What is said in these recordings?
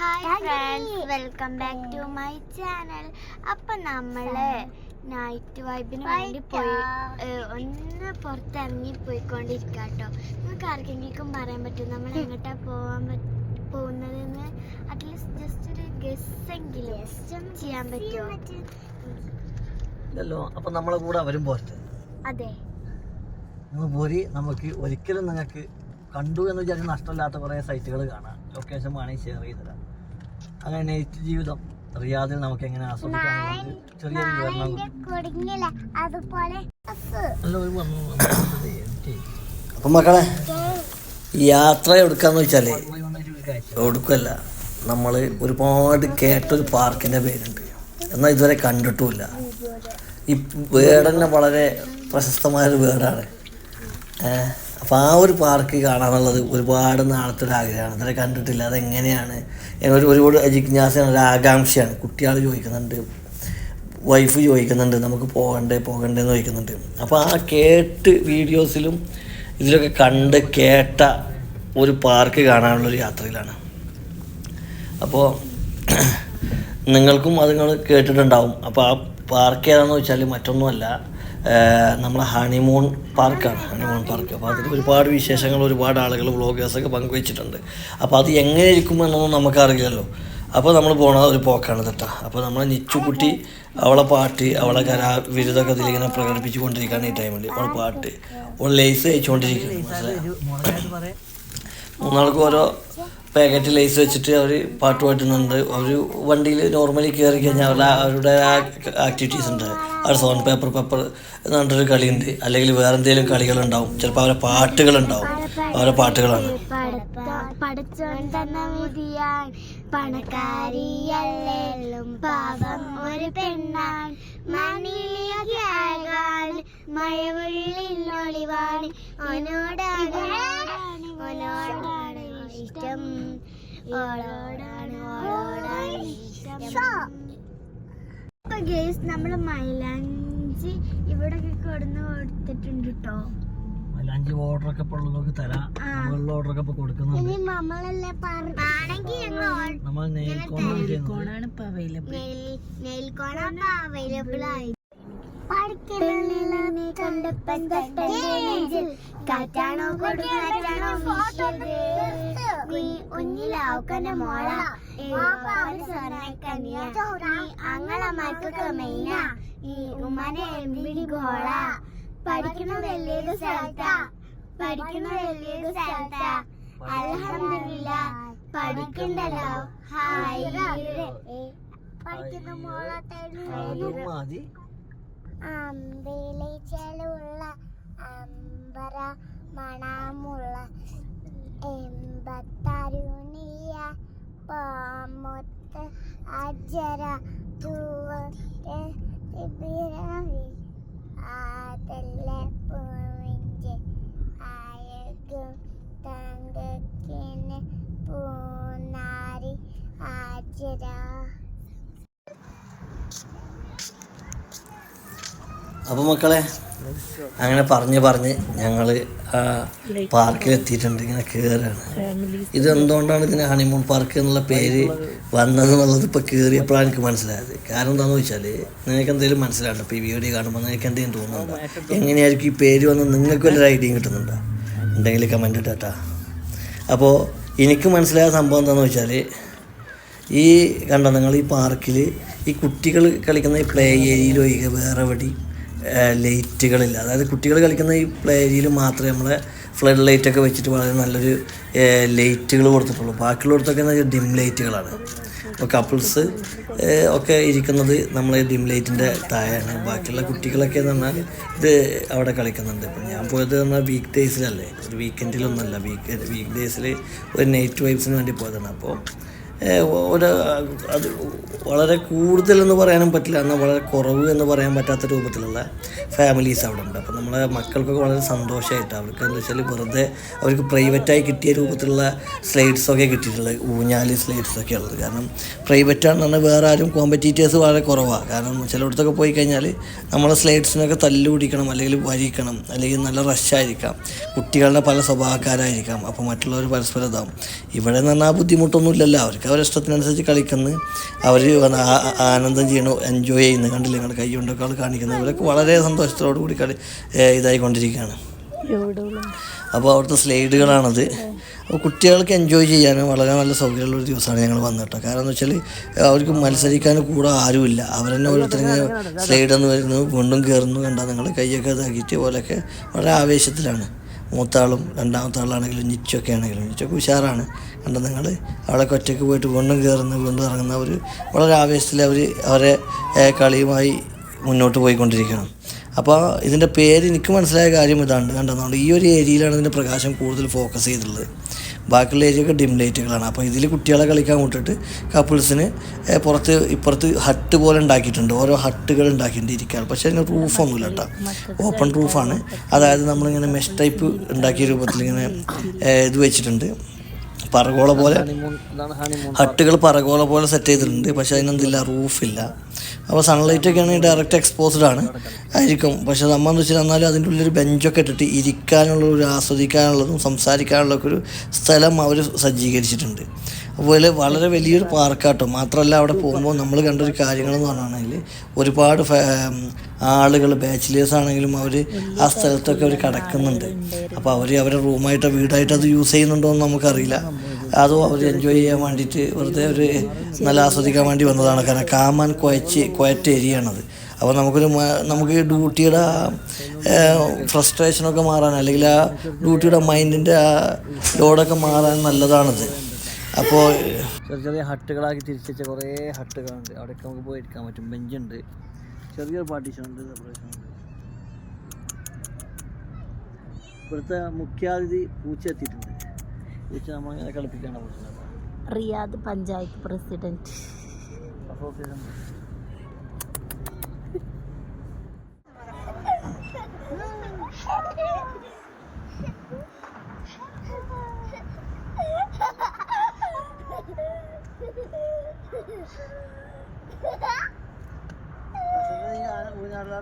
Hi friends welcome back to my channel അപ്പൊ നമ്മൾ night വൈബിന് വേണ്ടി പോയി ഒന്ന് പുറത്തിറങ്ങി പോയിക്കൊണ്ടിരിക്കാട്ടോ. നിങ്ങൾക്ക് ആർക്കെങ്കിലും പറയാൻ പറ്റും നമ്മൾ എങ്ങോട്ടാ പോവാൻ പറ്റ- പോകുന്നതെന്ന്? അറ്റ്ലീസ്റ്റ് ജസ്റ്റ് ഒരു ഗസ് എങ്കിലും ചെയ്യാൻ പറ്റുമോ? അപ്പൊ നമ്മളെ കൂടെ അവരും പോരട്ടെ. അതെ. പോരി നമുക്ക് ഒരിക്കലും നിങ്ങൾക്ക് കണ്ടു എന്ന് വിചാരിച്ച് നഷ്ടമില്ലാത്ത കുറേ സൈറ്റുകൾ കാണാം. ലൊക്കേഷൻ വേണമെങ്കിൽ ഷെയർ ചെയ്ത് തരാം അങ്ങനെ നെയ്ത്ത് ജീവിതം. റിയാദിൽ നമുക്ക് എങ്ങനെ ആസ്വദിക്കാം ചെറിയൊരു വിവരണം അപ്പം മക്കളെ യാത്ര എടുക്കാന്ന് വെച്ചാലേ എടുക്കല്ല നമ്മൾ ഒരുപാട് കേട്ടൊരു പാർക്കിന്റെ പേരുണ്ട്. എന്നാൽ ഇതുവരെ കണ്ടിട്ടുമില്ല. ഈ വേർഡ് തന്നെ വളരെ പ്രശസ്തമായൊരു വേർഡാണ് അപ്പോൾ ആ ഒരു പാർക്ക് കാണാനുള്ളത് ഒരുപാട് നാളത്തെ ഒരു ആഗ്രഹമാണ്. ഇതുവരെ കണ്ടിട്ടില്ല. അതെങ്ങനെയാണ്? ഒരു ഒരുപാട് ജിജ്ഞാസയാണ് ഒരു ആകാംക്ഷയാണ്. കുട്ടികൾ ചോദിക്കുന്നുണ്ട് വൈഫ് ചോദിക്കുന്നുണ്ട് നമുക്ക് പോകണ്ടേ പോകണ്ടേ എന്ന് ചോദിക്കുന്നുണ്ട്. അപ്പോൾ ആ കേട്ട് വീഡിയോസിലും ഇതിലൊക്കെ കണ്ട് കേട്ട ഒരു പാർക്ക് കാണാനുള്ളൊരു യാത്രയിലാണ്. അപ്പോൾ നിങ്ങൾക്കും അത് നിങ്ങൾ കേട്ടിട്ടുണ്ടാവും. അപ്പോൾ ആ പാർക്ക് ഏതാണെന്ന് വെച്ചാൽ മറ്റൊന്നുമല്ല. നമ്മളെ ഹണിമൂൺ പാർക്കാണ് ഹണിമൂൺ പാർക്ക് അപ്പോൾ അതിൽ ഒരുപാട് വിശേഷങ്ങൾ ഒരുപാട് ആളുകൾ വ്ളോഗേഴ്സൊക്കെ പങ്കുവച്ചിട്ടുണ്ട്. അപ്പോൾ അത് എങ്ങനെ ഇരിക്കുമെന്നൊന്നും നമുക്കറിയില്ലല്ലോ. അപ്പോൾ നമ്മൾ പോണത് ഒരു പോക്കാണ് തട്ട അപ്പോൾ നമ്മളെ നിച്ചുകുട്ടി അവളെ പാട്ട് അവളെ കലാ വിരുദ്ധൊക്കെ ഇതിലിങ്ങനെ പ്രകടിപ്പിച്ചു കൊണ്ടിരിക്കുകയാണ് ഈ ടൈമിൽ അവളെ പാട്ട്. അവൾ ലേസ് അയച്ചുകൊണ്ടിരിക്കുകയാണ് മനസ്സിലായി? മൂന്നാൾക്കും ഓരോ പാക്കറ്റ് ലൈസ് വെച്ചിട്ട് അവർ പാട്ട് പാടുന്നുണ്ട് അവർ വണ്ടിയിൽ നോർമലി കയറി കഴിഞ്ഞാൽ അവരുടെ അവരുടെ ആക്ടിവിറ്റീസ് ഉണ്ട്. അവർ സോൺ പേപ്പർ പേപ്പർ എന്ന് പറഞ്ഞൊരു കളിയുണ്ട്. അല്ലെങ്കിൽ വേറെ എന്തെങ്കിലും കളികളുണ്ടാവും. ചിലപ്പോൾ അവരുടെ പാട്ടുകളുണ്ടാവും. അവരുടെ പാട്ടുകളാണ്. പാവം ഒരു മഴവുള്ളിൽ ഒളിവാണ്. ഓനോടാണ് ഓനോടാണ് ഇഷ്ടം. ഓളോടാണ് ഓളോടാണ് ഇഷ്ടം. അപ്പൊ ഗേസ് നമ്മൾ മൈലാഞ്ചി ഇവിടെ കൊടുന്ന് കൊടുത്തിട്ടുണ്ട് കേട്ടോ ഓർഡർ ഒക്കെ ഇപ്പോൾ ഉള്ളവർക്ക് തരാം. നമ്മളുള്ള ഒക്കെ ഇപ്പൊ കൊടുക്കുന്നുണ്ട്. നമ്മളല്ലേ ആണെങ്കിൽ ഞങ്ങൾ നമ്മൾ നെയിൽ കോണാണ് അവൈലബിൾ നെയിൽ അവൈലബിൾ ആയി. കാറ്റാണോ കൊടുക്കാറ്റാണോ നീ ഒന്നിലാവുക്കന്റെ മോള. സ്വർണക്കനിയ നീ അങ്ങളമാർക്കൊക്കെ മെയിന. ഈ ഉമ്മനെ എമ്പിടി ഗോള പഠിക്കണ വലിയൊരു സ്ഥലത്താ? പഠിക്കണ വലിയൊരു സ്ഥലത്താ? അൽഹംദുലില്ല. പഠിക്കണ്ടല്ലോ. ഹായ്. പഠിക്കുന്ന മോളെ അതും മതി. അമ്പിളിച്ചലുള്ള അമ്പര മണമുള്ള എൺപത്തരുണിയ പാമൊത്ത് അജര ആതല്ല പൂവിന്റെ അഴകും തങ്കക്കിന് പൂനാരി ആജര. അപ്പോൾ മക്കളെ അങ്ങനെ പറഞ്ഞ് പറഞ്ഞ് ഞങ്ങൾ പാർക്കിൽ എത്തിയിട്ടുണ്ട് ഇങ്ങനെ കയറാണ് ഇതെന്തുകൊണ്ടാണ് ഇതിന് ഹണിമൂൺ പാർക്ക് എന്നുള്ള പേര് വന്നത് എന്നുള്ളത് ഇപ്പോൾ കയറിയപ്പോഴാണ് എനിക്ക് മനസ്സിലായത്. കാരണം എന്താണെന്ന് വെച്ചാൽ നിങ്ങൾക്ക് എന്തെങ്കിലും മനസ്സിലാകണ്ട ഇപ്പോൾ ഈ വീഡിയോ കാണുമ്പോൾ നിങ്ങൾക്ക് എന്തെങ്കിലും തോന്നുന്നുണ്ടോ? എങ്ങനെയായിരിക്കും ഈ പേര് വന്ന് നിങ്ങൾക്ക് വല്ലൊരു ഐഡിയയും കിട്ടുന്നുണ്ടോ? ഉണ്ടെങ്കിൽ കമന്റ് ഇട്ടാ അപ്പോൾ എനിക്ക് മനസ്സിലായ സംഭവം എന്താണെന്ന് വെച്ചാൽ ഈ കണ്ട നിങ്ങൾ ഈ പാർക്കിൽ ഈ കുട്ടികൾ കളിക്കുന്ന ഈ പ്ലേ ഏരിയയിൽ ഒഴികെ വേറെ എവിടെ ലൈറ്റുകളില്ല. അതായത് കുട്ടികൾ കളിക്കുന്ന ഈ പ്ലേ ഏരിയയിൽ മാത്രമേ നമ്മളെ ഫ്ലഡ് ലൈറ്റൊക്കെ വെച്ചിട്ട് വളരെ നല്ലൊരു ലൈറ്റുകൾ കൊടുത്തിട്ടുള്ളൂ. ബാക്കിയുള്ളടത്തൊക്കെ ഡിം ലൈറ്റുകളാണ് അപ്പോൾ കപ്പിൾസ് ഒക്കെ ഇരിക്കുന്നത് നമ്മൾ ഡിം ലൈറ്റിന്റെ താഴെയാണ്. ബാക്കിയുള്ള കുട്ടികളൊക്കെ എന്ന് പറഞ്ഞാൽ ഇത് അവിടെ കളിക്കുന്നുണ്ട്. ഇപ്പം ഞാൻ പോയത് പറഞ്ഞാൽ വീക്ക് ഡേയ്സിലല്ലേ ഒരു വീക്കെൻഡിലൊന്നുമല്ല വീക്ക് വീക്ക് ഡേയ്സിൽ ഒരു നൈറ്റ് വൈബ്സിന് വേണ്ടി പോയതാണ്. അപ്പോൾ ഒരു അത് വളരെ കൂടുതലെന്ന് പറയാനും പറ്റില്ല. എന്നാൽ വളരെ കുറവ് എന്ന് പറയാൻ പറ്റാത്ത രൂപത്തിലുള്ള ഫാമിലീസ് അവിടെ ഉണ്ട്. അപ്പോൾ നമ്മളെ മക്കൾക്കൊക്കെ വളരെ സന്തോഷമായിട്ട് അവർക്ക് എന്താ വെച്ചാൽ വെറുതെ അവർക്ക് പ്രൈവറ്റായി കിട്ടിയ രൂപത്തിലുള്ള സ്ലൈഡ്സൊക്കെ കിട്ടിയിട്ടുള്ളത് സ്ലൈഡ്സ് സ്ലൈഡ്സൊക്കെ ഉള്ളത്. കാരണം പ്രൈവറ്റാണെന്ന് പറഞ്ഞാൽ വേറെ ആരും കോമ്പറ്റീറ്റേഴ്സ് വളരെ കുറവാണ് കാരണം ചിലയിടത്തൊക്കെ പോയി കഴിഞ്ഞാൽ നമ്മളെ സ്ലൈഡ്സിനൊക്കെ തല്ലുപിടിക്കണം അല്ലെങ്കിൽ വരിക്കണം അല്ലെങ്കിൽ നല്ല റഷായിരിക്കാം കുട്ടികളുടെ പല സ്വഭാവക്കാരായിരിക്കാം. അപ്പോൾ മറ്റുള്ളവർ പരസ്പരം ഇതാവും. ഇവിടെ നിന്ന് പറഞ്ഞാൽ ബുദ്ധിമുട്ടൊന്നുമില്ലല്ലോ. അവർക്ക് അവരുടെ ഇഷ്ടത്തിനനുസരിച്ച് കളിക്കുന്നു അവർ ആനന്ദം ചെയ്യണു എൻജോയ് ചെയ്യുന്നു. കണ്ടില്ല നിങ്ങൾ കൈ കൊണ്ടൊക്കെ ആൾ കാണിക്കുന്നത്? ഇവരൊക്കെ വളരെ സന്തോഷത്തോടു കൂടി കളി ഇതായിക്കൊണ്ടിരിക്കുകയാണ്. അപ്പോൾ അവിടുത്തെ സ്ലൈഡുകളാണത്. അപ്പോൾ കുട്ടികൾക്ക് എൻജോയ് ചെയ്യാനും വളരെ നല്ല സൗകര്യമുള്ള ഒരു ദിവസമാണ് ഞങ്ങൾ വന്നിട്ടോ കാരണം എന്ന് വെച്ചാൽ അവർക്ക് മത്സരിക്കാൻ കൂടെ ആരുമില്ല. അവർ തന്നെ ഓരോരുത്തരിങ്ങനെ സ്ലൈഡ് എന്ന് വരുന്നു വീണ്ടും കയറുന്നു കണ്ടാൽ നിങ്ങൾ കൈയൊക്കെ ഇതാക്കിയിട്ട് പോലെയൊക്കെ വളരെ ആവേശത്തിലാണ്. മൂത്താളും രണ്ടാമത്തെ ആളാണെങ്കിലും നിച്ചൊക്കെ ആണെങ്കിലും നിച്ചൊക്കെ ഉഷാറാണ്. കണ്ട നിങ്ങൾ അവളൊക്കെ ഒറ്റയ്ക്ക് പോയിട്ട് വീണ്ടും കയറുന്ന വീണ്ടും ഇറങ്ങുന്ന അവർ വളരെ ആവേശത്തിൽ അവർ അവരെ കളിയുമായി മുന്നോട്ട് പോയിക്കൊണ്ടിരിക്കണം. അപ്പോൾ ഇതിന്റെ പേര് എനിക്ക് മനസ്സിലായ കാര്യം ഇതാണ്. കണ്ടെന്നുണ്ട് ഈ ഒരു ഏരിയയിലാണ് ഇതിന്റെ പ്രകാശം കൂടുതൽ ഫോക്കസ് ചെയ്തിട്ടുള്ളത്. ബാക്കിയുള്ള ഏരിയയൊക്കെ ഡിം ലൈറ്റുകളാണ് അപ്പോൾ ഇതിൽ കുട്ടികളെ കളിക്കാൻ വിട്ടിട്ട് കപ്പിൾസിന് പുറത്ത് ഇപ്പുറത്ത് ഹട്ട് പോലെ ഉണ്ടാക്കിയിട്ടുണ്ട്. ഓരോ ഹട്ടുകൾ ഉണ്ടാക്കിയിട്ടുണ്ട് ഇരിക്കാൻ പക്ഷേ അതിന് റൂഫൊന്നുമില്ല കേട്ടോ. ഓപ്പൺ റൂഫാണ് അതായത് നമ്മളിങ്ങനെ മെഷ് ടൈപ്പ് ഉണ്ടാക്കിയ രൂപത്തിൽ ഇങ്ങനെ ഇത് വെച്ചിട്ടുണ്ട്. പറകോള പോലെ ഹട്ടുകൾ പറകോള പോലെ സെറ്റ് ചെയ്തിട്ടുണ്ട്. പക്ഷെ അതിനെന്തില്ല റൂഫില്ല. അപ്പോൾ സൺലൈറ്റ് ഒക്കെ ആണെങ്കിൽ ഡയറക്റ്റ് എക്സ്പോസ്ഡ് ആണ്. ആയിരിക്കും. പക്ഷെ നമ്മൾ എന്ന് വെച്ചാൽ എന്നാലും അതിന്റെ ഉള്ളിൽ ബെഞ്ചൊക്കെ ഇട്ടിട്ട് ഇരിക്കാനുള്ള ഒരു ആസ്വദിക്കാനുള്ളതും സംസാരിക്കാനുള്ളതൊക്കെ ഒരു സ്ഥലം അവർ സജ്ജീകരിച്ചിട്ടുണ്ട്. അതുപോലെ വളരെ വലിയൊരു പാർക്കാട്ടോ മാത്രമല്ല അവിടെ പോകുമ്പോൾ നമ്മൾ കണ്ടൊരു കാര്യങ്ങളെന്ന് പറഞ്ഞാണെങ്കിൽ ഒരുപാട് ആളുകൾ ബാച്ചിലേഴ്സ് ആണെങ്കിലും അവർ ആ സ്ഥലത്തൊക്കെ അവർ കിടക്കുന്നുണ്ട്. അപ്പോൾ അവർ അവരുടെ റൂമായിട്ടോ വീടായിട്ടോ അത് യൂസ് ചെയ്യുന്നുണ്ടോ എന്ന് നമുക്കറിയില്ല. അതോ അവർ എൻജോയ് ചെയ്യാൻ വേണ്ടിയിട്ട് വെറുതെ ഒരു നല്ല ആസ്വദിക്കാൻ വേണ്ടി വന്നതാണ്. കാരണം കാമാൻ കുഴച്ച് ഏരിയ ഏരിയയാണത്. അപ്പോൾ നമുക്കൊരു നമുക്ക് ഡ്യൂട്ടിയുടെ ഫ്രസ്ട്രേഷനൊക്കെ മാറാൻ അല്ലെങ്കിൽ ആ ഡ്യൂട്ടിയുടെ മൈൻഡിന്റെ ആ ലോഡൊക്കെ മാറാൻ നല്ലതാണത്. അപ്പോൾ ചെറിയ ചെറിയ ഹട്ടുകളാക്കി തിരിച്ചുവെച്ച കുറേ ഹട്ടുകളുണ്ട്. അവിടെയൊക്കെ നമുക്ക് പോയി ഇരിക്കാൻ പറ്റും. ബെഞ്ചുണ്ട്. ചെറിയൊരു പാർട്ടീഷൻ ഉണ്ട് സെപ്പറേഷൻ ഉണ്ട് ഇവിടുത്തെ മുഖ്യാതിഥി പൂച്ച എത്തിയിട്ടുണ്ട്. പൂച്ച നമ്മളിങ്ങനെ കളിപ്പിക്കാണ് റിയാദ് പഞ്ചായത്ത് പ്രസിഡന്റ്. നിർത്തിയിട്ടാ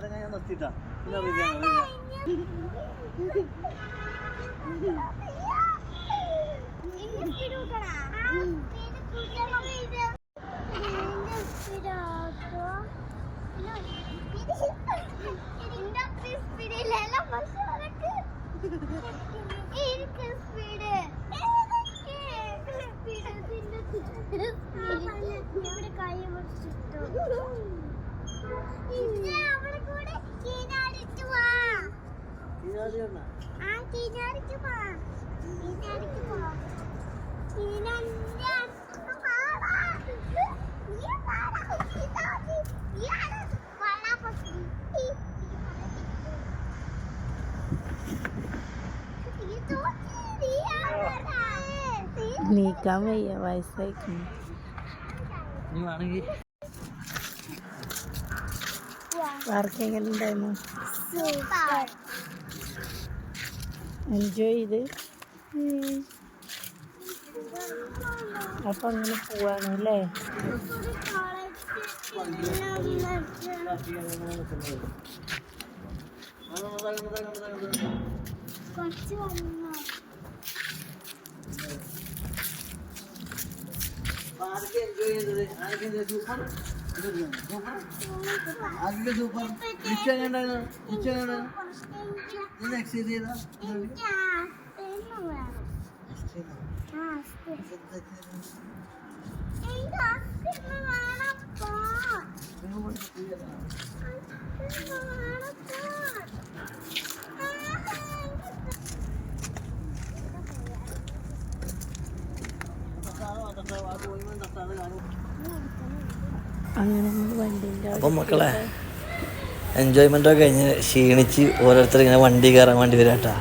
കൈ ഞാൻ നിർത്തിട്ടാ അവിടെ കൂടെ കീഴാടിച്ചു വാ ആ കീഴാടിച്ചു വാ കീഴാടിച്ചു വാ കീഴാടിന്റെ അടുത്ത് വാടാ. നീ വാടാ. കീഴാടി. നീയാണ് വാടാ പട്ടി. ഇത് നീയാണടാ. നീക്കാൻ വയ്യ വയസ്സായിക്കുന്നു Work എങ്ങനെ ഉണ്ടായിരുന്നു സൂപ്പർ. എൻജോയ് ചെയ്ത്? അപ്പൊ അങ്ങനെ പോവാണ് അല്ലേ? കുറച്ച് വന്നോ. ആരൊക്കെ എൻജോയ് ചെയ്തത്? ആരൊക്കെ സൂപ്പർ ആരൊക്കെ സൂപ്പർ നിശ്ചയം എങ്ങനെയുണ്ടായിരുന്നു നിശ്ചയം എങ്ങനെയുണ്ടായിരുന്നു എക്സൈസ് ചെയ്താ അങ്ങനെ നമ്മൾ വണ്ടിന്റെ അപ്പം മക്കളെ എൻജോയ്മെന്റ് ഒക്കെ കഴിഞ്ഞ് ക്ഷീണിച്ച് ഓരോരുത്തർ ഇങ്ങനെ വണ്ടി കയറാൻ വേണ്ടി വരാട്ടാ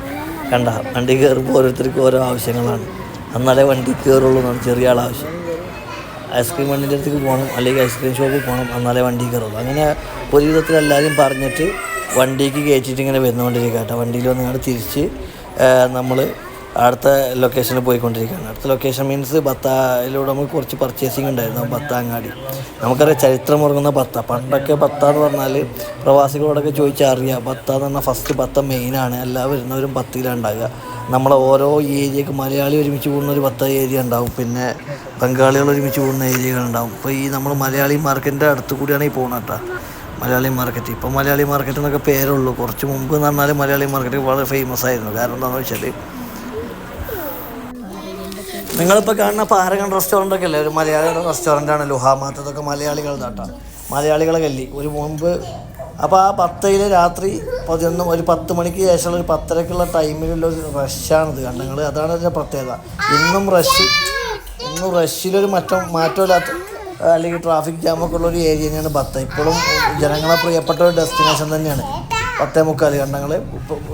കണ്ട വണ്ടി കയറുമ്പോൾ ഓരോരുത്തർക്കും ഓരോ ആവശ്യങ്ങളാണ്. അന്നാലേ വണ്ടി കയറുള്ളൂ എന്നാണ് ചെറിയ ആൾ ആവശ്യം. ഐസ്ക്രീം വണ്ടിന്റെ അടുത്തേക്ക് പോകണം അല്ലെങ്കിൽ ഐസ്ക്രീം ഷോപ്പിൽ പോകണം എന്നാലേ വണ്ടി കയറുള്ളൂ. അങ്ങനെ ഒരു വിധത്തിൽ എല്ലാവരും പറഞ്ഞിട്ട് വണ്ടിക്ക് കയറ്റിയിട്ട് ഇങ്ങനെ വരുന്നുകൊണ്ടിരിക്കുക കേട്ടോ. വണ്ടിയിൽ വന്ന് ഇങ്ങോട്ട് തിരിച്ച് നമ്മൾ അടുത്ത ലൊക്കേഷനിൽ പോയിക്കൊണ്ടിരിക്കുകയാണ്. അടുത്ത ലൊക്കേഷൻ മീൻസ് ബത്തയിലൂടെ നമുക്ക് കുറച്ച് പർച്ചേസിങ് ഉണ്ടായിരുന്നു ബത്ത അങ്ങാടി. നമുക്കറിയാം ചരിത്രം ഉറങ്ങുന്ന ബത്ത. പണ്ടൊക്കെ ബത്ത എന്ന് പറഞ്ഞാൽ പ്രവാസികളോടൊക്കെ ചോദിച്ചാൽ അറിയാം ബത്ത എന്ന് പറഞ്ഞാൽ ഫസ്റ്റ് ബത്ത മെയിനാണ് എല്ലാ വരുന്നവരും ബത്തിയിലാണ് ഉണ്ടാകുക നമ്മളെ ഓരോ ഏരിയക്ക് മലയാളി ഒരുമിച്ച് കൂടുന്ന ഒരു ബത്ത ഏരിയ ഉണ്ടാവും. പിന്നെ ബംഗാളികൾ ഒരുമിച്ച് കൂടുന്ന ഏരിയകളുണ്ടാവും ഇപ്പോൾ ഈ നമ്മൾ മലയാളി മാർക്കറ്റിന്റെ അടുത്ത് കൂടിയാണ് ഈ പോകുന്നത് കേട്ടോ. മലയാളി മാർക്കറ്റ് ഇപ്പോൾ മലയാളി മാർക്കറ്റ് എന്നൊക്കെ പേരുള്ളൂ കുറച്ച് മുമ്പ് എന്ന് പറഞ്ഞാൽ മലയാളി മാർക്കറ്റ് വളരെ ഫേമസ് ആയിരുന്നു. കാരണം എന്താണെന്ന് വെച്ചാൽ നിങ്ങളിപ്പോൾ കാണുന്ന പാരഗൺ റെസ്റ്റോറന്റ് ഒക്കെ അല്ലേ ഒരു മലയാളിയുടെ റെസ്റ്റോറന്റ് ആണ് ലുഹ ഇതൊക്കെ മലയാളികൾ കേട്ടോ മലയാളികളെ കല്ലി? ഒരു മുമ്പ് അപ്പോൾ ആ പത്തയിൽ രാത്രി പതിനൊന്ന് ഒരു പത്ത് മണിക്ക് ശേഷമുള്ള ഒരു പത്തരക്കുള്ള ടൈമിലുള്ള ഒരു റഷാണിത് കണ്ടങ്ങൾ അതാണ് അതിന്റെ പ്രത്യേകത. ഇന്നും റഷ് ഇന്നും റഷിലൊരു മറ്റം മാറ്റമില്ലാത്ത അല്ലെങ്കിൽ ട്രാഫിക് ജാമൊക്കെ ഉള്ള ഒരു ഏരിയ തന്നെയാണ് ബത്ത. ഇപ്പോഴും ജനങ്ങളെ പ്രിയപ്പെട്ട ഒരു ഡെസ്റ്റിനേഷൻ തന്നെയാണ്. പത്തേ മുക്കാൽ കണ്ടങ്ങൾ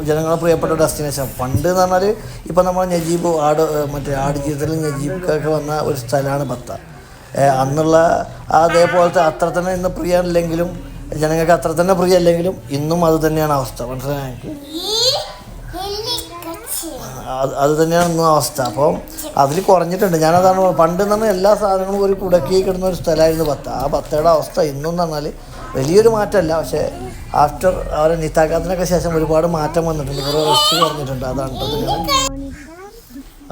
ജനങ്ങളെ പ്രിയപ്പെട്ട ഡെസ്റ്റിനേഷൻ പണ്ട് എന്ന് പറഞ്ഞാൽ ഇപ്പം നമ്മൾ നജീബ് ആട് മറ്റേ ആട് ജീവിതത്തിൽ നജീബൊക്കെ വന്ന ഒരു സ്ഥലമാണ് ഭത്ത അന്നുള്ള അതേപോലത്തെ അത്ര തന്നെ ഇന്ന് പ്രിയല്ലെങ്കിലും ജനങ്ങൾക്ക് അത്ര തന്നെ പ്രിയമല്ലെങ്കിലും ഇന്നും അത് തന്നെയാണ് അവസ്ഥ. മനസ്സിലായി അത് തന്നെയാണ് ഇന്നും അവസ്ഥ. അപ്പം അതിൽ കുറഞ്ഞിട്ടുണ്ട്. ഞാനതാണ്. പണ്ട് എന്ന് പറഞ്ഞാൽ എല്ലാ സാധനങ്ങളും ഒരു കുടക്കി കിടന്ന ഒരു സ്ഥലമായിരുന്നു പത്ത ആ പത്തയുടെ അവസ്ഥ ഇന്നും എന്ന് പറഞ്ഞാൽ വലിയൊരു മാറ്റമല്ല. പക്ഷേ ആഫ്റ്റർ അവരെ നിത്താക്കാത്തിനൊക്കെ ശേഷം ഒരുപാട് മാറ്റം വന്നിട്ടുണ്ട്. കുറേ റെസ്റ്റ് പറഞ്ഞിട്ടുണ്ട്. അതാണ് കേട്ടോ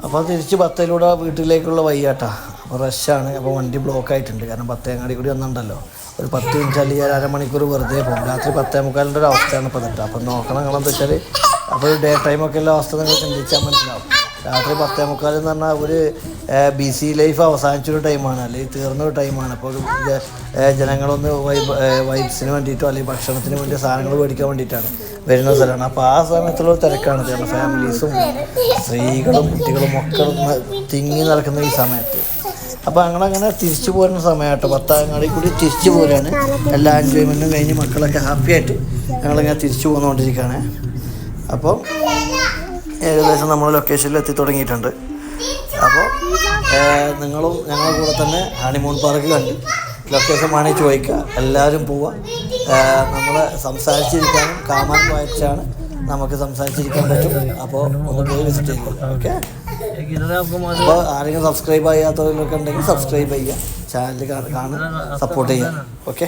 അപ്പോൾ തിരിച്ച് ബത്തയിലൂടെ വീട്ടിലേക്കുള്ള വയ്യാട്ടാ അപ്പോൾ റഷാണ് അപ്പോൾ വണ്ടി ബ്ലോക്ക് ആയിട്ടുണ്ട്. കാരണം പത്തേങ്ങാടി കൂടി വന്നിട്ടുണ്ടല്ലോ. ഒരു പത്ത് മിനിറ്റ് അല്ലെങ്കിൽ ഒരു അരമണിക്കൂർ വെറുതെ പോകും. രാത്രി പത്തേ മുക്കാലിന്റെ ഒരു അവസ്ഥയാണ് ഇപ്പോൾ തട്ട് അപ്പം നോക്കണം നിങ്ങളെന്താ വെച്ചാൽ അപ്പോൾ ഡേ ടൈമൊക്കെ ഉള്ള അവസ്ഥ നിങ്ങൾ ചിന്തിച്ചാൽ മനസ്സിലാവും. രാത്രി പത്തേ മുക്കാൽ എന്ന് പറഞ്ഞാൽ ഒരു ബിസി ലൈഫ് അവസാനിച്ചൊരു ടൈമാണ് അല്ലെങ്കിൽ തീർന്നൊരു ടൈമാണ് അപ്പോൾ ജനങ്ങളൊന്ന് വൈബ് വൈബ്സിന് വേണ്ടിയിട്ടോ അല്ലെങ്കിൽ ഭക്ഷണത്തിന് വേണ്ടി സാധനങ്ങൾ മേടിക്കാൻ വേണ്ടിയിട്ടാണ് വരുന്ന സ്ഥലമാണ്. അപ്പോൾ ആ സമയത്തുള്ള തിരക്കാണ് കാരണം ഫാമിലീസും സ്ത്രീകളും കുട്ടികളും ഒക്കെ തിങ്ങി നടക്കുന്ന ഈ സമയത്ത്. അപ്പോൾ അങ്ങനെ തിരിച്ചു പോരുന്ന സമയമാട്ടോ. പത്താങ്ങാടി കൂടി തിരിച്ചു പോരാണ്. എല്ലാ എൻജോയ്മെന്റും കഴിഞ്ഞ് മക്കളൊക്കെ ഹാപ്പി ആയിട്ട് ഞങ്ങളിങ്ങനെ തിരിച്ചു പോന്നുകൊണ്ടിരിക്കുകയാണ്. അപ്പം ഏകദേശം നമ്മൾ ലൊക്കേഷനിൽ എത്തി തുടങ്ങിയിട്ടുണ്ട്. അപ്പോൾ നിങ്ങളും ഞങ്ങളുടെ കൂടെ തന്നെ ഹണിമൂൺ പാർക്ക് കണ്ട് ലൊക്കേഷൻ വേണമെങ്കിൽ ചോദിക്കുക. എല്ലാവരും പോവുക നമ്മൾ സംസാരിച്ചിരിക്കാനും കാമാൻ വായിച്ചാണ് നമുക്ക് സംസാരിച്ചിരിക്കാൻ പറ്റും. അപ്പോൾ ഒന്ന് പോയി വിസിറ്റ് ചെയ്യുക. ഓക്കെ അപ്പോൾ ആരെങ്കിലും സബ്സ്ക്രൈബ് ചെയ്യാത്തവരിലൊക്കെ ഉണ്ടെങ്കിൽ സബ്സ്ക്രൈബ് ചെയ്യുക. ചാനൽ കാണാൻ സപ്പോർട്ട് ചെയ്യുക. ഓക്കെ